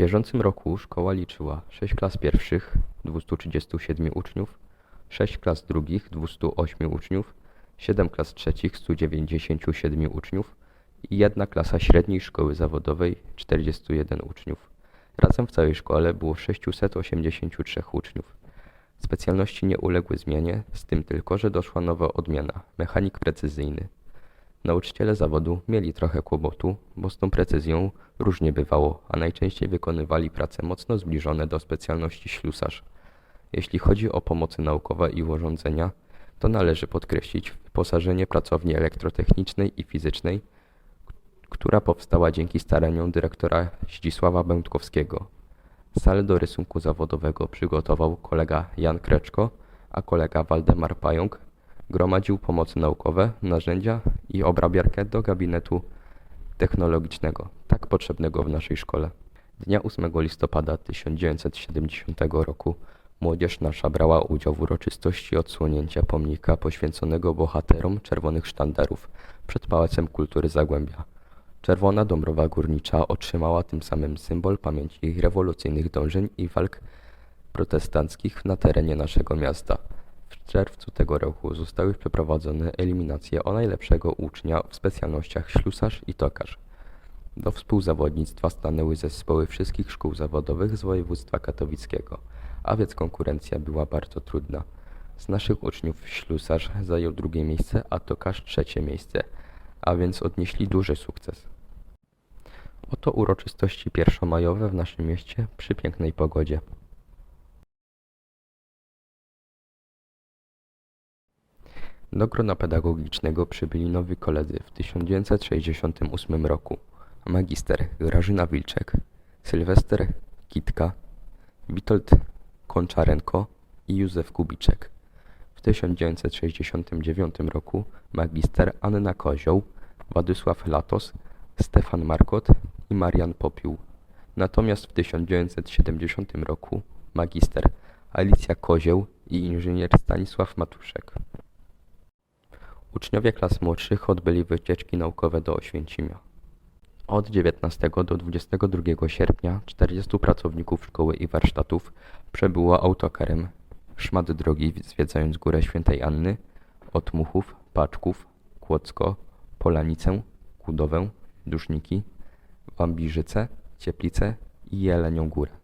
bieżącym roku szkoła liczyła 6 klas pierwszych, 237 uczniów, 6 klas drugich, 208 uczniów, 7 klas trzecich, 197 uczniów i jedna klasa średniej szkoły zawodowej, 41 uczniów. Razem w całej szkole było 683 uczniów. Specjalności nie uległy zmianie, z tym tylko, że doszła nowa odmiana mechanik precyzyjny. Nauczyciele zawodu mieli trochę kłopotu, bo z tą precyzją różnie bywało, a najczęściej wykonywali prace mocno zbliżone do specjalności ślusarz. Jeśli chodzi o pomocy naukowe i urządzenia, to należy podkreślić wyposażenie pracowni elektrotechnicznej i fizycznej, która powstała dzięki staraniom dyrektora Zdzisława Będkowskiego. Salę do rysunku zawodowego przygotował kolega Jan Kreczko, a kolega Waldemar Pająk gromadził pomocy naukowe, narzędzia i obrabiarkę do gabinetu technologicznego, tak potrzebnego w naszej szkole. Dnia 8 listopada 1970 roku młodzież nasza brała udział w uroczystości odsłonięcia pomnika poświęconego bohaterom czerwonych sztandarów przed Pałacem Kultury Zagłębia. Czerwona Dąbrowa Górnicza otrzymała tym samym symbol pamięci rewolucyjnych dążeń i walk protestanckich na terenie naszego miasta. W czerwcu tego roku zostały przeprowadzone eliminacje o najlepszego ucznia w specjalnościach ślusarz i tokarz. Do współzawodnictwa stanęły zespoły wszystkich szkół zawodowych z województwa katowickiego, a więc konkurencja była bardzo trudna. Z naszych uczniów ślusarz zajął drugie miejsce, a tokarz trzecie miejsce, a więc odnieśli duży sukces. Oto uroczystości pierwszomajowe w naszym mieście przy pięknej pogodzie. Do grona pedagogicznego przybyli nowi koledzy w 1968 roku. Magister Grażyna Wilczek, Sylwester Kitka, Witold Konczarenko i Józef Kubiczek. W 1969 roku magister Anna Kozioł, Władysław Latos, Stefan Markot i Marian Popiół. Natomiast w 1970 roku magister Alicja Kozioł i inżynier Stanisław Matuszek. Uczniowie klas młodszych odbyli wycieczki naukowe do Oświęcimia. Od 19 do 22 sierpnia 40 pracowników szkoły i warsztatów przebyło autokarem szmat drogi zwiedzając Górę Świętej Anny, Otmuchów, Paczków, Kłodzko, Polanicę, Kudowę, Duszniki, Wambirzyce, Cieplice i Jelenią Górę.